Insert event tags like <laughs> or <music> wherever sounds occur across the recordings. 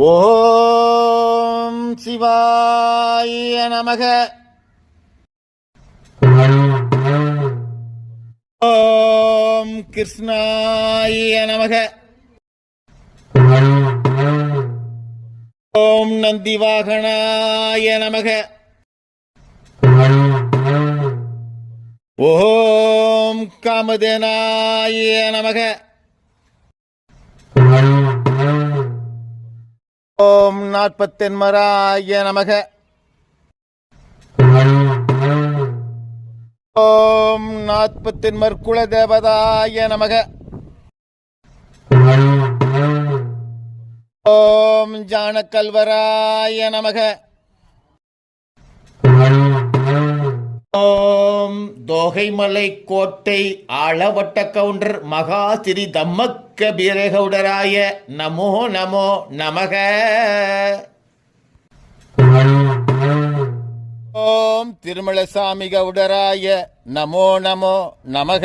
ஓம் சிவாய நமக. ஓம் கிருஷ்ணாய நமக. ஓம் நந்திவாகனாய நமக. ஓம் காமதேனாய நமக. ஓம் நாற்பத்தென்மராய நமக. ஓம் நாற்பத்தென்மர் குலதேவதாய நமக. ஓம் ஜானக்கல்வராய நமக. ஓம் தோகைமலை கோட்டை ஆளவட்ட கவுண்டர் மகா ஸ்ரீ தம்மக்க பீரகவுடராய நமோ நமோ நமக. ஓம் திருமலசாமி கவுடராய நமோ நமோ நமக.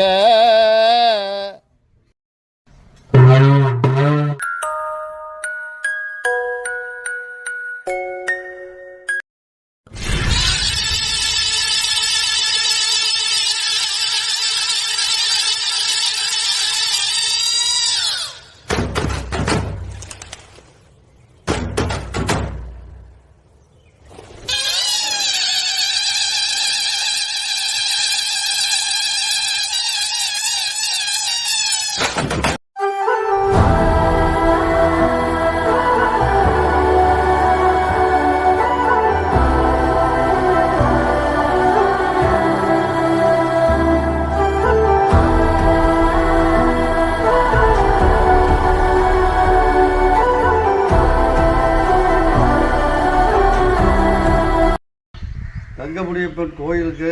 கோயிலுக்கு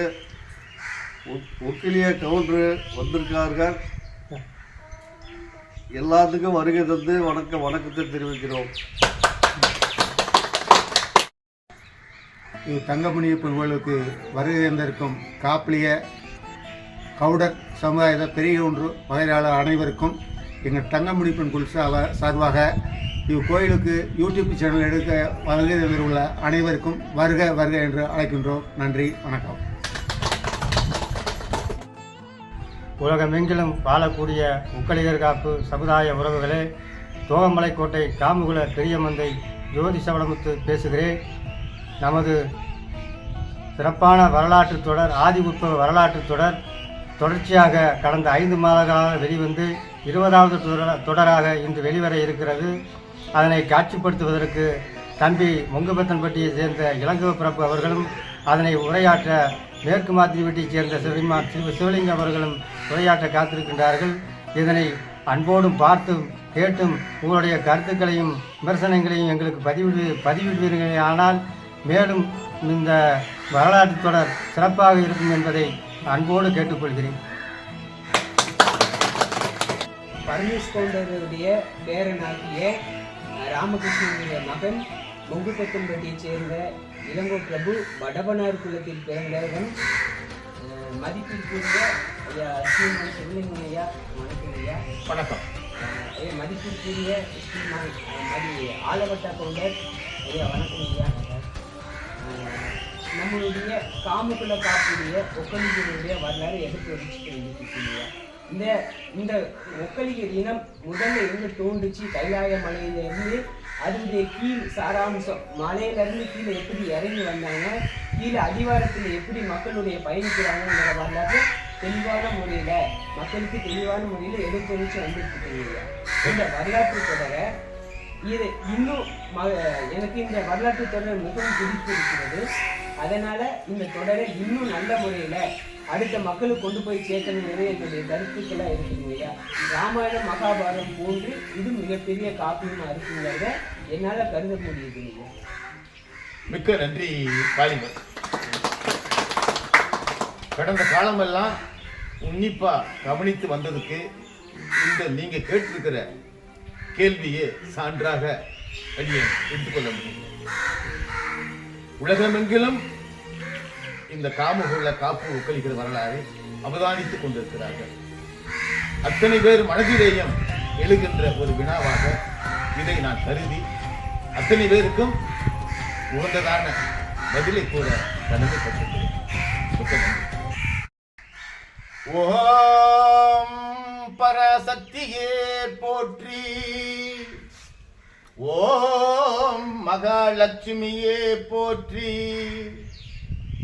ஒக்கிலிய கவுண்டரு வந்திருக்கார்கள் எல்லாத்துக்கும் வருகை தந்து வணக்க வணக்கத்தை தெரிவிக்கிறோம். இது தங்கமணியப்பன் கோயிலுக்கு வருகை தந்திருக்கும் காப்பிலிய கவுடர் சமுதாயத்தை பெரிய ஒன்று வகையாளர் அனைவருக்கும் எங்கள் தங்கமணிப்பன் குழு சார்பாக இக்கோயிலுக்கு யூடியூப் சேனல் எடுக்க வருகை உள்ள அனைவருக்கும் வருக வருக என்று அழைக்கின்றோம். நன்றி வணக்கம். உலகமெங்கிலும் வாழக்கூடிய உக்கலிகர் காப்பு சமுதாய உறவுகளே தோகமலைக்கோட்டை காமுகுல பெரியமந்தை ஜோதி சவளமுத்து பேசுகிறேன். நமது சிறப்பான வரலாற்று தொடர் ஆதி உற்பவ வரலாற்று தொடர் தொடர்ச்சியாக கடந்த ஐந்து மாதங்களாக வெளிவந்து இருபதாவது தொடர- தொடராக இன்று வெளிவர இருக்கிறது. அதனை காட்சிப்படுத்துவதற்கு தம்பி முங்கபத்தன்பட்டியை சேர்ந்த இளங்கோ பிரபு அவர்களும் அதனை உரையாற்ற மேற்கு மாத்திரிவட்டியைச் சேர்ந்த சிவலிமா சிவ சிவலிங்கம் அவர்களும் உரையாற்ற காத்திருக்கின்றார்கள். இதனை அன்போடும் பார்த்தும் கேட்டும் உங்களுடைய கருத்துக்களையும் விமர்சனங்களையும் எங்களுக்கு பதிவிடு பதிவிடுவீர்களே. ஆனால் மேலும் இந்த வரலாற்று தொடர் சிறப்பாக இருக்கும் என்பதை அன்போடு கேட்டுக்கொள்கிறேன். பரமேஷ் கவுண்டருடைய பேரனாகிய ராமகிருஷ்ணனுடைய மகன் மொங்குப்பத்தன்பட்டியைச் சேர்ந்த இளங்கோ பிரபு வடபனார் குலத்தில் பிறந்தவன் மதிப்பிற்குரிய ஐயா ஸ்ரீமான் சிவலிங்கம் ஐயா வணக்கம் ஐயா. வணக்கம். ஐயா மதிப்பிற்குரிய ஸ்ரீமான் மதி ஆலவட்டா கவுண்டர் ஐயா வணக்கம் ஐயா. நம்மளுடைய காமுக்குல காப்புடைய ஒக்கலிகளுடைய வரலாறு எடுத்து வச்சுட்டு வந்துருக்கீங்க இந்த இந்த ஒக்கலிகர் இனம் முதல்ல இருந்து தோன்றுச்சு கைலாய மலையிலிருந்து அதனுடைய கீழ் சாராம்சம் மலையிலிருந்து கீழே எப்படி இறங்கி வந்தாங்க கீழே அடிவாரத்தில் எப்படி மக்களுடைய பயணிக்கிறாங்கிற வரலாறு தெளிவான முறையில் மக்களுக்கு தெளிவான முறையில் எடுத்து வந்துட்டு இந்த வரலாற்று தொடரை இது இன்னும் ம- எனக்கு இந்த வரலாற்று தொடர் மிகவும் பிடித்திருக்கிறது. அதனால் இந்த தொடரை இன்னும் நல்ல முறையில் அடுத்த மக்களுக்கு கொண்டு போய் சேர்க்கணுங்கிறது என்னுடைய கருத்துக்களாக இருக்குங்க ஐயா. ராமாயணம் மகாபாரதம் போன்று இது மிகப்பெரிய காப்பியமாக இருக்குங்கிறத என்னால் கருத முடியுதுங்க மிக்க நன்றி காளிமன் கடந்த காலமெல்லாம் உன்னிப்பாக கவனித்து வந்ததுக்கு இந்த நீங்கள் கேட்டிருக்கிற கேள்வியே சான்றாக எடுத்துக்கொள்ள முடியும். உலகமெங்கிலும் இந்த காமகுள்ள காப்பு ஒக்களிக்கிற வரலாறை அவதானித்துக் கொண்டிருக்கிறார்கள். அத்தனை பேர் மனதிலேயும் எழுகின்ற ஒரு வினாவாக இதை நான் கருதி அத்தனை பேருக்கும் உகந்ததான பதிலை கூட கடமைப்பட்டிருக்கிறேன் மிக்க ஓம் பரசக்தியே போற்றி. ஓம் மகாலட்சுமியே போற்றி.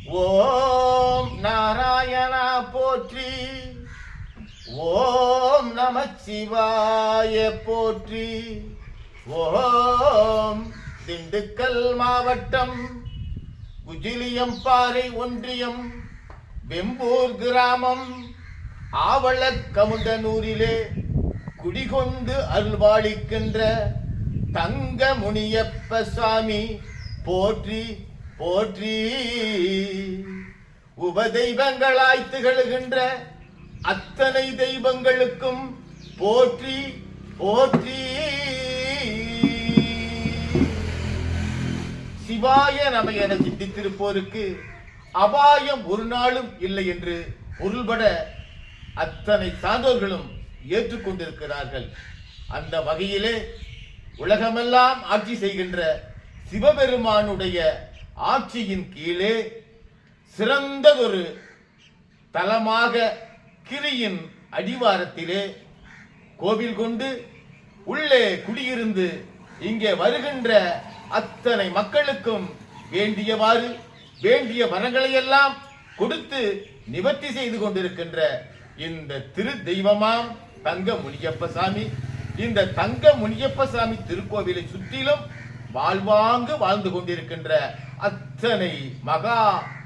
ஓம் நாராயணா போற்றி. ஓம் நமச்சிவாய போற்றி. ஓம் திண்டுக்கல் மாவட்டம் குஜிலியம்பாறை ஒன்றியம் வெம்பூர் கிராமம் ஆவளக்கமுண்டனூரிலே குடிகொண்டு அருள்வாளிக்கின்ற தங்க முனியப்ப சுவாமி போற்றி. போற்றி. உபதெய்வங்களாய் திகழ்கின்ற அத்தனை தெய்வங்களுக்கும் போற்றி போற்றி. சிவாய நம என சிந்தித்திருப்போருக்கு அபாயம் ஒரு நாளும் இல்லை என்று பொருள்பட அத்தனை சான்றோர்களும் ஏற்றுக்கொண்டிருக்கிறார்கள். அந்த வகையிலே உலகமெல்லாம் ஆட்சி செய்கின்ற சிவபெருமானுடைய ஆட்சியின் கீழே சிறந்ததொரு தலமாக கிரியின் அடிவாரத்திலே கோவில் கொண்டு உள்ளே குடியிருந்து இங்கே வருகின்ற அத்தனை மக்களுக்கும் வேண்டியவாறு வேண்டிய வரங்களையெல்லாம் கொடுத்து நிவர்த்தி செய்து கொண்டிருக்கின்ற இந்த திரு தெய்வமாம் தங்க முனியப்ப சாமி. இந்த தங்க முனியப்ப சாமி திருக்கோவிலை சுற்றிலும் வாழ்வாங்கு வாழ்ந்து கொண்டிருக்கின்ற அத்தனை மகா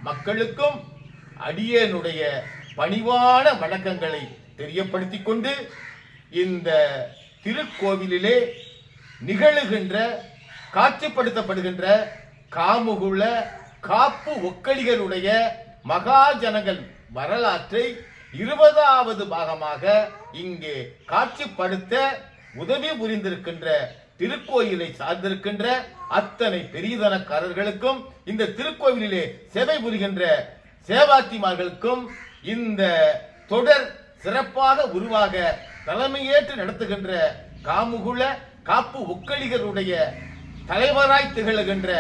மக்களுக்கும் அடியனுடைய பணிவான வணக்கங்களை தெரியப்படுத்தி கொண்டு இந்த திருக்கோவிலிலே நிகழுகின்ற காட்சிப்படுத்தப்படுகின்ற காமுகுல காப்பு ஒக்கலிகளுடைய மகாஜனங்கள் வரலாற்றை இருபதாவது பாகமாக இங்கே காட்சிப்படுத்த உதவி புரிந்திருக்கின்ற திருக்கோயிலை சார்ந்திருக்கின்ற அத்தனை பெரியதனக்காரர்களுக்கும் இந்த திருக்கோவிலிலே சேவை புரிகின்ற சேவாத்திமார்களுக்கும் இந்த தொடர் சிறப்பாக உருவாக தலைமையேற்று நடத்துகின்ற காமுகுல காப்பு ஒக்களிகருடைய தலைவராய் திகழுகின்ற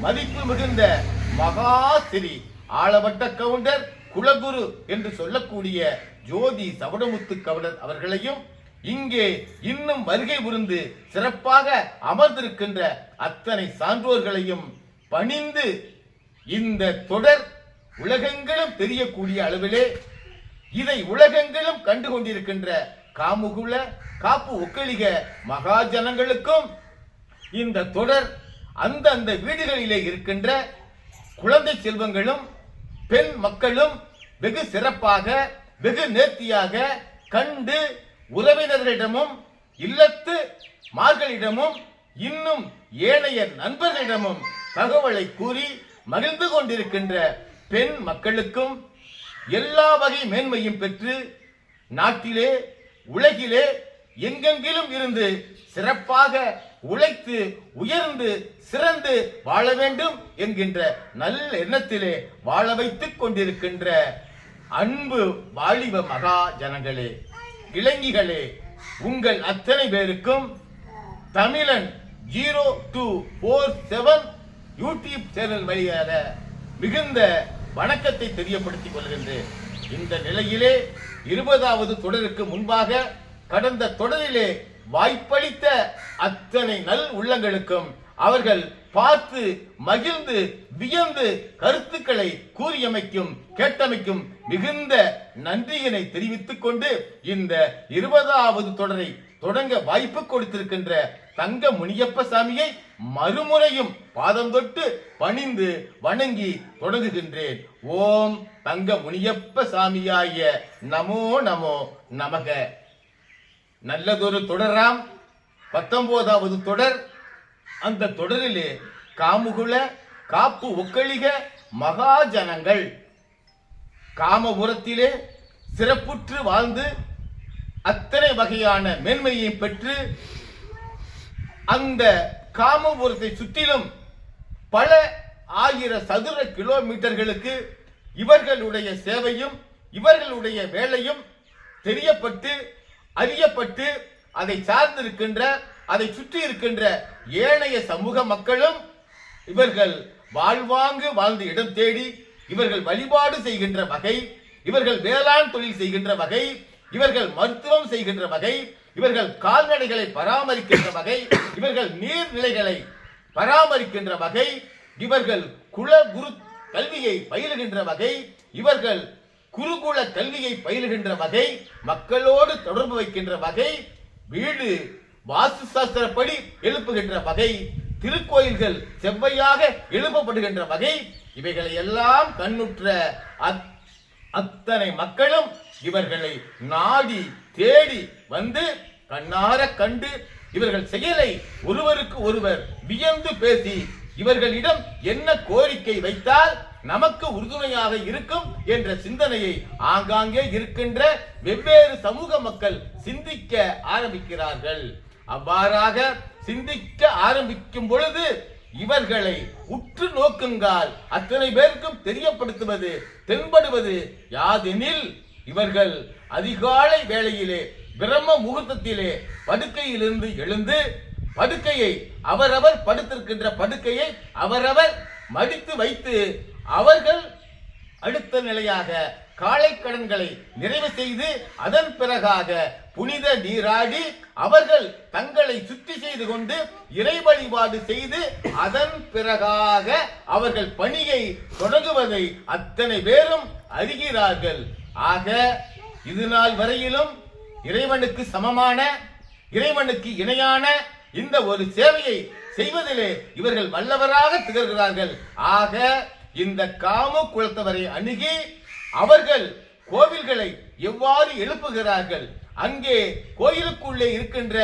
மதிப்பு மிகுந்த மகாசிரி ஆளவட்ட கவுண்டர் குலகுரு என்று சொல்லக்கூடிய ஜோதி சவடமுத்து கவுண்டர் அவர்களையும் இங்கே இன்னும் வருகை புரிந்து சிறப்பாக அமர்ந்திருக்கின்ற அத்தனை சான்றோர்களையும் பணிந்து இந்த தொடர் உலகங்களும் தெரியக்கூடிய அளவிலே இதை உலகங்களும் கண்டு கொண்டிருக்கின்ற காமுகுல காப்பு ஒக்களிக மகாஜனங்களுக்கும் இந்த தொடர் அந்தந்த வீடுகளிலே இருக்கின்ற குழந்தை செல்வங்களும் பெண் மக்களும் வெகு சிறப்பாக வெகு நேர்த்தியாக கண்டு உறவினர்களிடமும் இல்லத்து மார்களிடமும் இன்னும் ஏனைய நண்பர்களிடமும் தகவலை கூறி மகிழ்ந்து கொண்டிருக்கின்ற பெண் மக்களுக்கும் எல்லா வகை மேன்மையும் பெற்று நாட்டிலே உலகிலே எங்கெங்கிலும் இருந்து சிறப்பாக உழைத்து உயர்ந்து சிறந்து வாழ வேண்டும் என்கின்ற நல்ல எண்ணத்திலே வாழ வைத்துக் கொண்டிருக்கின்ற அன்பு வாலிப மகா ஜனங்களே இளைஞிகளே உங்கள் அத்தனை பேருக்கும் Tamilan zero two four seven YouTube channel வழியாக மிகுந்த வணக்கத்தை தெரியப்படுத்திக் கொள்கின்றேன். இந்த நிலையிலே இருபதாவது தொடருக்கு முன்பாக கடந்த தொடரிலே வாய்ப்பளித்த அத்தனை நல் உள்ளங்களுக்கும் அவர்கள் பார்த்து மகிழ்ந்து வியந்து கருத்துக்களை கூறியமைக்கும் கேட்டமைக்கும் மிகுந்த நன்றியினை தெரிவித்துக் கொண்டு இந்த இருபதாவது தொடரை தொடங்க வாய்ப்பு கொடுத்திருக்கின்ற தங்க முனியப்ப சாமியை மறுமுறையும் பாதம் தொட்டு பணிந்து வணங்கி தொடங்குகின்றேன். ஓம் தங்க முனியப்ப சாமியாய நமோ நமோ நமக. நல்லதொரு தொடராம். பத்தொன்பதாவது தொடர். அந்த தொடரிலே காமுகுல காப்பு ஒக்களிக மகாஜனங்கள். காமபுரத்திலே சிறப்புற்று வாழ்ந்து அத்தனை வகையான மேன்மையை பெற்று அந்த காமபுரத்தை சுற்றிலும் பல ஆயிர சதுர கிலோமீட்டர்களுக்கு இவர்களுடைய சேவையும் இவர்களுடைய வேலையும் தெரியப்பட்டு அறியப்பட்டு அதை சார்ந்திருக்கின்ற அதை சுற்றி இருக்கின்ற ஏனைய சமூக மக்களும் இவர்கள் வாழ்வாங்கு வாழ்ந்து இடம் தேடி இவர்கள் வழிபாடு செய்கின்ற வகை இவர்கள் வேளாண் தொழில் செய்கின்ற வகை இவர்கள் மருத்துவம் செய்கின்ற வகை இவர்கள் கால்நடைகளை பராமரிக்கின்ற வகை இவர்கள் நீர்நிலைகளை பராமரிக்கின்ற வகை இவர்கள் குல குரு கல்வியை பயிலுகின்ற வகை இவர்கள் குருகுல கல்வியை பயிலுகின்ற வகை மக்களோடு தொடர்பு வைக்கின்ற வகை வீடு வாஸ்து சாஸ்திரப்படி எழுப்புகின்ற வகை திருக்கோயில்கள் செவ்வையாக எழுப்பப்படுகின்ற வகை இவைகளை எல்லாம் கண்ணுற்ற அத்தனை மக்களும் இவர்களை நாடி தேடி வந்து கண்ணார கண்டு இவர்கள் செயலை ஒருவருக்கு ஒருவர் வியந்து பேசி இவர்களிடம் என்ன கோரிக்கை வைத்தால் நமக்கு உறுதுணையாக இருக்கும் என்ற சிந்தனையை ஆங்காங்கே இருக்கின்ற வெவ்வேறு சமூக மக்கள் சிந்திக்க ஆரம்பிக்கிறார்கள். அவ்வாறாக சிந்திக்க ஆரம்பிக்கும் பொழுது இவர்களை உற்று நோக்குங்கால் அத்தனை பேருக்கும் தெரியப்படுத்துவது தென்படுவது யாதெனில் இவர்கள் அதிகாலை வேளையிலே பிரம்ம முகூர்த்தத்திலே படுக்கையிலிருந்து எழுந்து படுக்கையை அவரவர் படுத்திருக்கின்ற படுக்கையை அவரவர் மடித்து வைத்து அவர்கள் அடுத்த நிலையாக காலை கடன்களை நிறைவு செய்து அதன் பிறகாக புனித நீராடி அவர்கள் தங்களை சுத்தி செய்து கொண்டு இறை வழிபாடு செய்து அதன் பிறகாக அவர்கள் பணியை தொடங்குவதை அத்தனை பேரும் அறிகிறார்கள். ஆக இது நாள் வரையிலும் இறைவனுக்கு சமமான இறைவனுக்கு இணையான இந்த ஒரு சேவையை செய்வதிலே இவர்கள் வல்லவராக திகழ்கிறார்கள். ஆக இந்த காம குலத்தவரை அணுகி அவர்கள் கோவில்களை எவ்வாறு எழுப்புகிறார்கள்? அங்கே கோயிலுக்குள்ளே இருக்கின்ற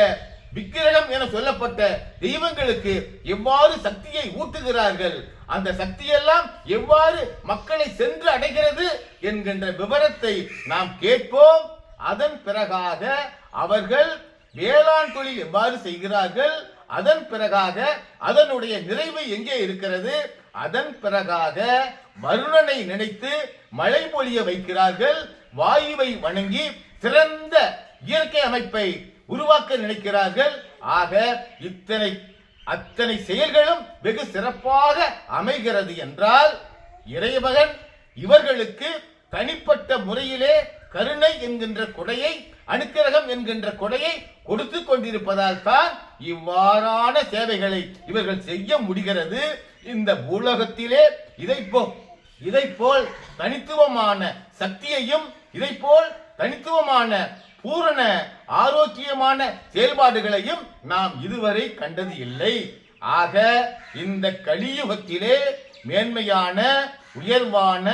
விக்கிரகம் என சொல்லப்பட்ட தெய்வங்களுக்கு எவ்வாறு சக்தியை ஊட்டுகிறார்கள்? அந்த சக்தியெல்லாம் எவ்வாறு மக்களை சென்று அடைகிறது என்கின்ற விவரத்தை நாம் கேட்போம். அதன் பிறகாக அவர்கள் வேளாண் தொழில் எவ்வாறு செய்கிறார்கள்? அதன் பிறகாக அதனுடைய நிறைவு எங்கே இருக்கிறது? அதன் பிறகாக வருணனை நினைத்து மழை பொழிய வைக்கிறார்கள் வாயுவை வணங்கி சிறந்த இயற்கை அமைப்பை உருவாக்க நினைக்கிறார்கள். ஆக இத்தனை அத்தனை செயல்களும் வெகு சிறப்பாக அமைகிறது என்றால் இறைமகன் இவர்களுக்கு தனிப்பட்ட முறையிலே கருணை என்கின்ற கொடையை அனுக்கிரகம் என்கின்ற கொடையை கொடுத்து கொண்டிருப்பதால் தான் இவ்வாறான சேவைகளை இவர்கள் செய்ய முடிகிறது. இந்த உலகத்திலே இதை இதை போல் தனித்துவமான சக்தியையும் இதை போல் தனித்துவமான பூரண ஆரோக்கியமான செயல்பாடுகளையும் நாம் இதுவரை கண்டது இல்லை. ஆக இந்த கலியுகத்திலே மேன்மையான உயர்வான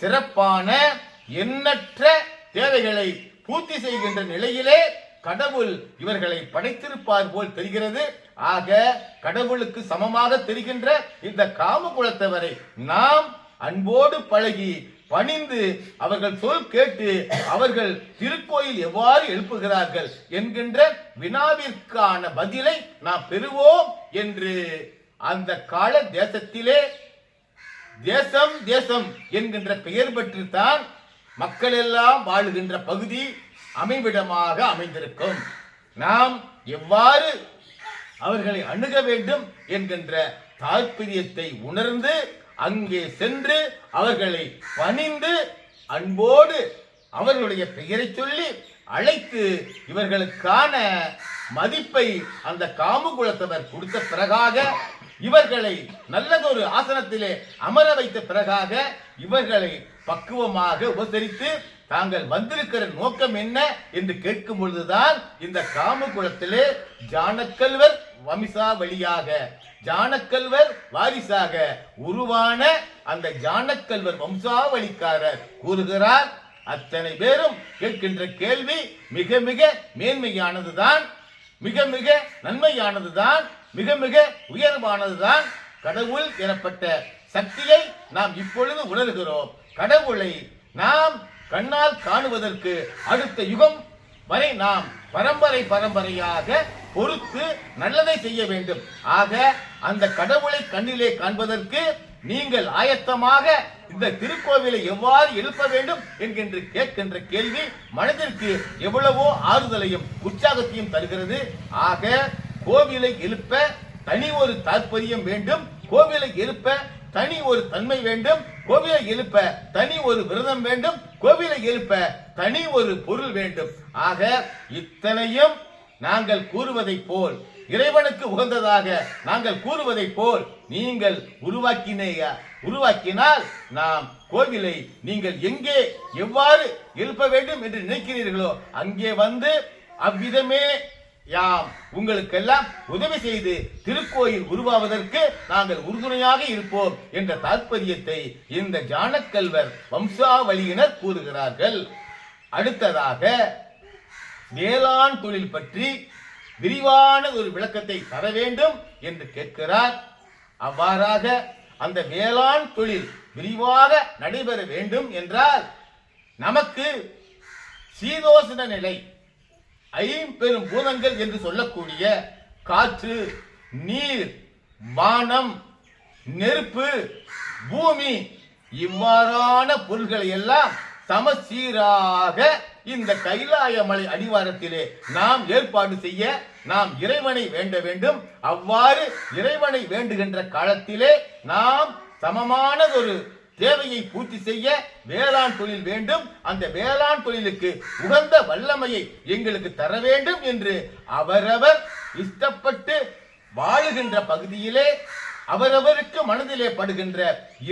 சிறப்பான எண்ணற்ற தேவைகளை பூர்த்தி செய்கின்ற நிலையிலே கடவுள் இவர்களை படைத்திருப்பார் போல் தெரிகிறது. ஆக கடவுளுக்கு சமமாக தெரிகின்ற இந்த காம குலத்தவரை நாம் அன்போடு பழகி பணிந்து அவர்கள் சொல் கேட்டு அவர்கள் திருக்கோயில் எவ்வாறு எழுப்புகிறார்கள் என்கின்ற வினாவிற்கான பதிலை நாம் பெறுவோம் என்று அந்த கால தேசத்திலே தேசம் தேசம் என்கின்ற பெயர் பெற்றுத்தான் மக்கள் எல்லாம் வாழுகின்ற பகுதி அமைவிடமாக அமைந்திருக்கும். நாம் எவ்வாறு அவர்களை அணுக வேண்டும் என்கின்ற தாற்பயத்தை உணர்ந்து அங்கே சென்று அவர்களை பணிந்து அன்போடு அவர்களுடைய பெயரை சொல்லி அழைத்து இவர்களுக்கான மதிப்பை அந்த காமுகுலத்தவர் கொடுத்த பிறகாக இவர்களை நல்லதொரு ஆசனத்திலே அமர வைத்த பிறகாக இவர்களை பக்குவமாக உபசரித்து தாங்கள் வந்திருக்கிற நோக்கம் என்ன? என்று கேட்கும் பொழுதுதான் இந்த காமகுலத்திலே ஜானக்கல்வர் வம்சா வழியாக ஜானக்கல்வர் வாரிசாக. உருவான அந்த ஜானக்கல்வர் வம்சாவளிக்காரர் கூறுகிறார். அத்தனை பேரும் கேட்கின்ற கேள்வி மிக மிக மேன்மையானதுதான். மிக மிக நன்மையானதுதான். மிக மிக உயர்வானதுதான். கடவுள் எனப்பட்ட சக்தியை நாம் இப்பொழுது உணர்கிறோம். கடவுளை நாம் கண்ணால் காணுவதற்கு அடுத்த யுகம் வரை நாம் பரம்பரை பரம்பரையாக பொறுத்து நல்லதை செய்ய வேண்டும். ஆக அந்த கடவுளை கண்ணிலே காண்பதற்கு நீங்கள் ஆயத்தமாக இந்த திருக்கோவிலை எவ்வாறு எழுப்ப வேண்டும் என்கின்ற கேட்கின்ற கேள்வி மனதிற்கு எவ்வளவோ ஆறுதலையும் உற்சாகத்தையும் தருகிறது. ஆக கோவிலை எழுப்ப தனி ஒரு தாற்பயம் வேண்டும். கோவிலை எழுப்ப தனி ஒரு தன்மை வேண்டும் கோவிலை எழுப்ப தனி ஒரு விரதம் வேண்டும் கோவிலை எழுப்ப தனி ஒரு பொருள் வேண்டும். ஆக இத்தனையும் நாங்கள் கூறுவதைப் போல் இறைவனுக்கு உகந்ததாக நாங்கள் கூறுவதைப் போல் நீங்கள் உருவாக்கினேயா? உருவாக்கினால் நாம் கோவிலை நீங்கள் எங்கே எவ்வாறு எழுப்ப வேண்டும் என்று நினைக்கிறீர்களோ அங்கே வந்து அவ்விதமே யாம். உங்களுக்கெல்லாம் உதவி செய்து திருக்கோயில் உருவாவதற்கு நாங்கள் உறுதுணையாக இருப்போம் என்ற தாற்பயத்தை இந்த ஜானக்கல்வர் வம்சாவளியினர் கூறுகிறார்கள். அடுத்ததாக வேளாண் தொழில் பற்றி விரிவான ஒரு விளக்கத்தை தர வேண்டும் என்று கேட்கிறார். அவ்வாறாக அந்த வேளாண் தொழில் விரிவாக நடைபெற வேண்டும் என்றால் நமக்கு சீதோசன நிலை ஐம்பெரும் பூதங்கள் என்று சொல்லக்கூடிய காற்று நீர் வானம் நெருப்பு பூமி இவ்வாறான பொருள்களை எல்லாம் சமசீராக இந்த கைலாய மலை அடிவாரத்திலே நாம் ஏற்பாடு செய்ய நாம் இறைவனை வேண்ட வேண்டும். அவ்வாறு இறைவனை வேண்டுகின்ற காலத்திலே நாம் சமமானதொரு தேவையை பூர்த்தி செய்ய வேளாண் தொழில் வேண்டும். அந்த வேளாண் தொழிலுக்கு உகந்த வல்லமையை எங்களுக்கு தர வேண்டும் என்று அவரவர் இஷ்டப்பட்டு வாழுகின்ற பகுதியிலே அவரவருக்கு மனதிலே படுகின்ற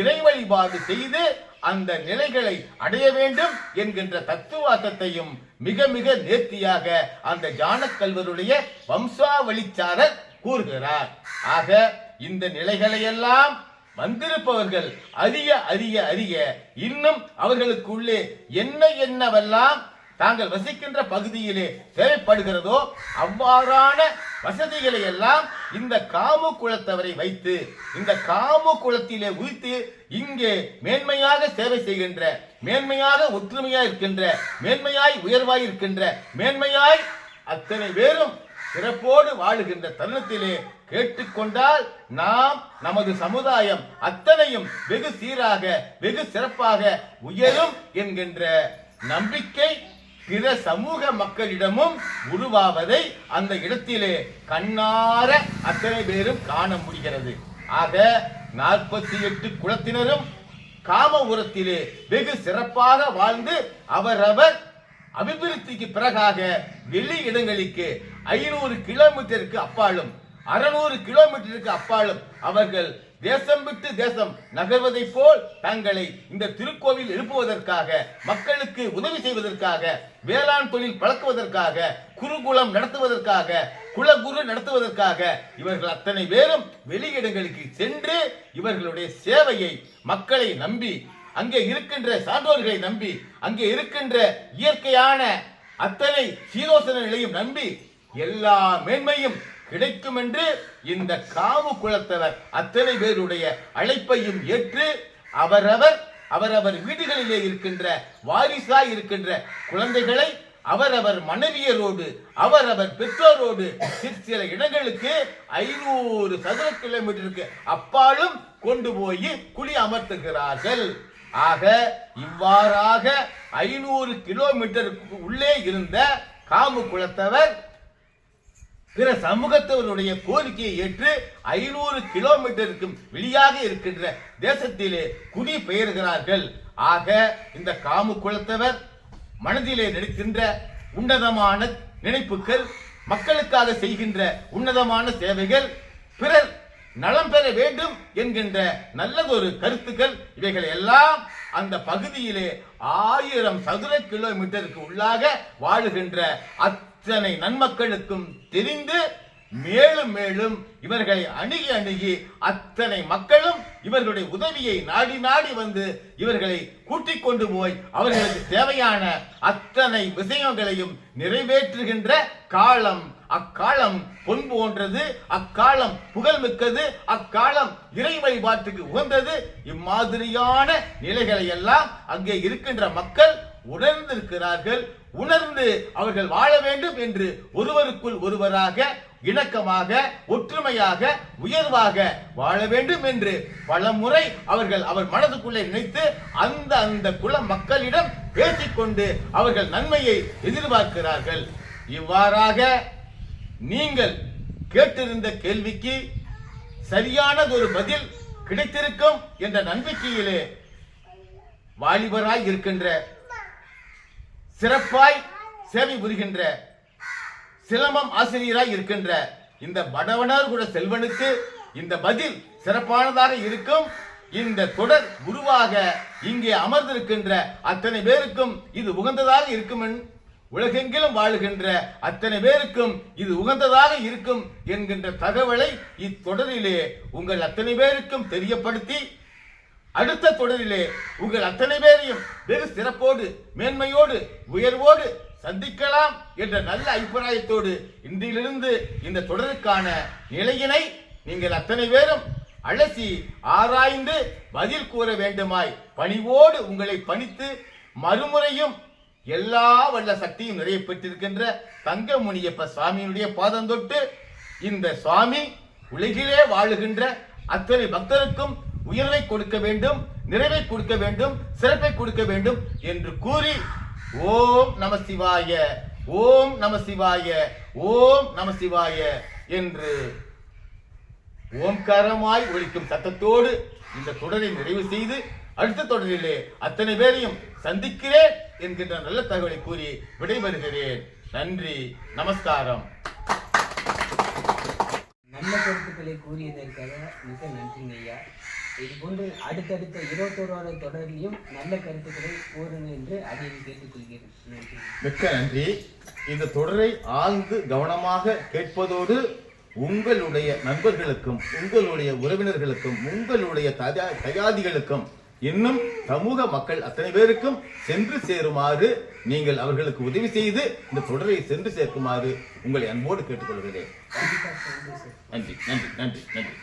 இறை வழிபாடு செய்து அந்த நிலைகளை அடைய வேண்டும் என்கின்ற தத்துவார்த்தத்தையும் மிக மிக நேர்த்தியாக அந்த ஜானக்கல்வருடைய வம்சாவளிச்சாரர் கூறுகிறார். ஆக இந்த நிலைகளையெல்லாம் வந்திருப்பவர்கள் அறிய அறிய அறிய இன்னும் அவர்களுக்குள்ளே என்ன என்னவெல்லாம் தாங்கள் வசிக்கின்ற பகுதியிலே தேவைப்படுகிறதோ அவ்வாறான வசதிகளை எல்லாம் இந்த காமு குலத்தவரை வைத்து இந்த காமு குலத்திலே உயிர்த்து இங்கே மேன்மையாக சேவை செய்கின்ற மேன்மையாக ஒற்றுமையாய் இருக்கின்ற மேன்மையாய் உயர்வாய் இருக்கின்ற மேன்மையாய் அத்தனை பேரும் சிறப்போடு வாழுகின்ற தருணத்திலே ஏற்றுக்கொண்டால் நாம் நமது சமுதாயம் அத்தனையும் வெகு சீராக வெகு சிறப்பாக உயரும் என்கின்ற நம்பிக்கை பிற சமூக மக்களிடமும் உருவாவதை அந்த இடத்திலே கண்ணார அத்தனை பேரும் காண முடிகிறது. ஆக நாற்பத்தி எட்டு குலத்தினரும் காமபுரத்திலே வெகு சிறப்பாக வாழ்ந்து அவரவர் அபிவிருத்திக்கு பிறகாக வெளி இடங்களுக்கு ஐநூறு கிலோமீட்டருக்கு அப்பாலும் அறுநூறு கிலோமீட்டருக்கு அப்பாலும் அவர்கள் தேசம் விட்டு தேசம் நகர்வதைப் போல் தங்களை இந்த திருக்கோவில் எழுப்புவதற்காக மக்களுக்கு உதவி செய்வதற்காக வேளாண் தொழில் பழக்குவதற்காக குருகுலம் நடத்துவதற்காக குலகுரு நடத்துவதற்காக இவர்கள் அத்தனை பேரும் வெளியிடங்களுக்கு சென்று இவர்களுடைய சேவையை மக்களை நம்பி அங்கே இருக்கின்ற சான்றோர்களை நம்பி அங்கே இருக்கின்ற இயற்கையான அத்தனை சீதோசன நிலையும் நம்பி எல்லா மேன்மையும் கிடைக்கும் என்று இந்த காவு குலத்தவர் அத்தனை பேருடைய அழைப்பையும் ஏற்று அவரவர் அவரவர் வீடுகளிலே இருக்கின்ற வாரிசாய் இருக்கின்ற குழந்தைகளை அவரவர் மனைவியரோடு அவரவர் பெற்றோரோடு சிறு சில இடங்களுக்கு ஐநூறு சதுர கிலோமீட்டருக்கு அப்பாலும் கொண்டு போய் குழி அமர்த்துகிறார்கள். ஆக இவ்வாறாக ஐநூறு கிலோமீட்டருக்கு உள்ளே இருந்த காமு குலத்தவர் பிற சமூகத்தவருடைய கோரிக்கையை ஏற்று ஐநூறு கிலோமீட்டருக்கும் வெளியாக இருக்கின்ற தேசத்திலே குடி பெயர்கிறார்கள். ஆக இந்த காமு குலத்தவர் மனதிலே நினைக்கின்ற உன்னதமான நினைப்புகள் மக்களுக்காக செய்கின்ற உன்னதமான சேவைகள் பிறர் நலம் பெற வேண்டும் என்கின்ற நல்லதொரு கருத்துக்கள் இவைகள் எல்லாம் அந்த பகுதியிலே ஆயிரம் சதுர கிலோமீட்டருக்கு உள்ளாக வாழுகின்ற அத்தனை நன்மக்களுக்கும் தெரிந்து மேலும் மேலும் இவர்களை அணுகி அணுகி அத்தனை மக்களும் இவர்களுடைய உதவியை நாடி நாடி வந்து இவர்களை கூட்டிக் கொண்டு போய் அவர்களுக்கு தேவையான அத்தனை விஷயங்களையும் நிறைவேற்றுகின்ற காலம். அக்காலம் பொன் போன்றது. அக்காலம் புகழ்மிக்கது அக்காலம் இறை வழிபாட்டுக்கு உகந்தது. இம்மாதிரியான நிலைகளை எல்லாம் அங்கே இருக்கின்ற மக்கள் உணர்ந்திருக்கிறார்கள். உணர்ந்து அவர்கள் வாழ வேண்டும் என்று ஒருவருக்குள் ஒருவராக இணக்கமாக ஒற்றுமையாக உயர்வாக வாழ வேண்டும் என்று பலமுறை அவர்கள் அவர் மனதுக்குள்ளே நினைத்து அந்த அந்த குல மக்களிடம் பேசிக்கொண்டு அவர்கள் நன்மையை எதிர்பார்க்கிறார்கள். இவ்வாறாக நீங்கள் கேட்டிருந்த கேள்விக்கு சரியானதொரு பதில் கிடைத்திருக்கும் என்ற நம்பிக்கையிலே வாலிபராய் இருக்கின்ற சிறப்பாய் சேவை புரிகின்ற சிலம்பம் ஆசிரியராய் இருக்கின்ற இந்த வடவனார் கூட செல்வனுக்கு இந்த பதில் சிறப்பானதாக இருக்கும். இந்த தொடர் குருவாக இங்கே அமர்ந்திருக்கின்ற அத்தனை பேருக்கும் இது உகந்ததாக இருக்கும் உலகெங்கிலும் வாழுகின்ற அத்தனை பேருக்கும் இது உகந்ததாக இருக்கும் என்கின்ற தகவலை இத்தொடரிலே உங்கள் அத்தனை பேருக்கும் தெரியப்படுத்தி அடுத்த தொடரிலே உங்கள் அத்தனை பேரையும் வெகு சிறப்போடு மேன்மையோடு உயர்வோடு சந்திக்கலாம் என்ற நல்ல அபிப்பிராயத்தோடு இன்றிலிருந்து இந்த தொடருக்கான நிலையினை நீங்கள் அத்தனை பேரும் அலசி ஆராய்ந்து பதில் கூற வேண்டுமாய் பணிவோடு உங்களை பணித்து மறுமுறையும் எல்லா வல்ல சக்தியும் நிறைய பெற்றிருக்கின்ற தங்க முனியப்ப சுவாமியினுடைய பாதம் தொட்டு இந்த சுவாமி உலகிலே வாழுகின்ற அத்தனை பக்தருக்கும் உயர்வை கொடுக்க வேண்டும் நிறைவை கொடுக்க வேண்டும் சிறப்பை கொடுக்க வேண்டும் என்று கூறி ஓம் நம சிவாய ஓம் நம சிவாய ஓம் நம சிவாய என்று ஓம்காரமாய் ஒலிக்கும் சத்தத்தோடு இந்த தொடரை நிறைவு செய்து அடுத்த தொடரிலே அத்தனை பேரையும் சந்திக்கிறேன் என்கின்ற நல்ல தகவலை கூறி விடைபெறுகிறேன். நன்றி நமஸ்காரம். நல்ல கருத்துக்களை கூறியதற்காக மிக நன்றிங்க ஐயா. இது போன்று அடுத்தடுத்த இருபத்தோராவது தொடரிலையும் நல்ல கருத்துக்களை கூறுங்க என்று அதையும் கேட்டுக்கொள்கிறேன். நன்றி. மிக்க நன்றி. இந்த தொடரை ஆழ்ந்து கவனமாக கேட்பதோடு உங்களுடைய நண்பர்களுக்கும் உங்களுடைய உறவினர்களுக்கும் உங்களுடைய தயா- தயாதிகளுக்கும் இன்னும் சமூக மக்கள் அத்தனை பேருக்கும் சென்று சேருமாறு நீங்கள் அவர்களுக்கு உதவி செய்து இந்த தொடரை சென்று சேர்க்குமாறு உங்களை அன்போடு கேட்டுக்கொள்கிறேன். நன்றி நன்றி நன்றி நன்றி.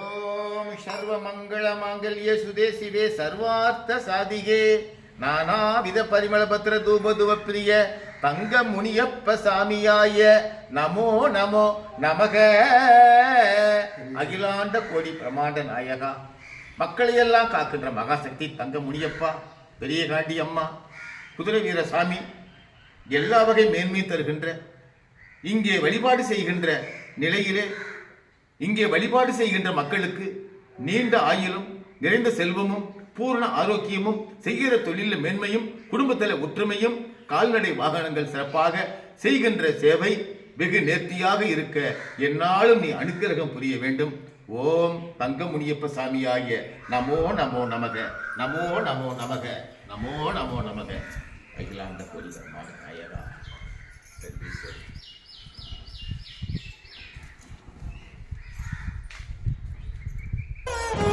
ஓம் சர்வ மங்கள மாங்கல்ய நானாவித பரிமள பத்திர தூப பிரிய தங்க முனியப்ப சாமியாய நமோ நமோ நமக. அகிலாண்ட கோடி பிரமாண்ட நாயகா. மக்களையெல்லாம் காக்கின்ற மகாசக்தி தங்க முனியப்பா பெரிய காண்டி அம்மா குதிரை வீர சாமி எல்லா வகை மேன்மை தருகின்ற இங்கே வழிபாடு செய்கின்ற நிலையிலே இங்கே வழிபாடு செய்கின்ற மக்களுக்கு நீண்ட ஆயுளும் நிறைந்த செல்வமும் பூரண ஆரோக்கியமும் செய்கிற தொழில மேன்மையும் குடும்பத்தில் ஒற்றுமையும் கால்நடை வாகனங்கள் சிறப்பாக செய்கின்ற சேவை வெகு நேர்த்தியாக இருக்க என்னாலும் நீ அனுக்கிரகம் புரிய வேண்டும் ஓம் தங்க முனியப்ப சாமியாகிய நமோ நமோ நமக நமோ நமோ நமக நமோ நமோ நமக அகிலாண்ட கோலிகரமான நாயகா Thank <laughs> you.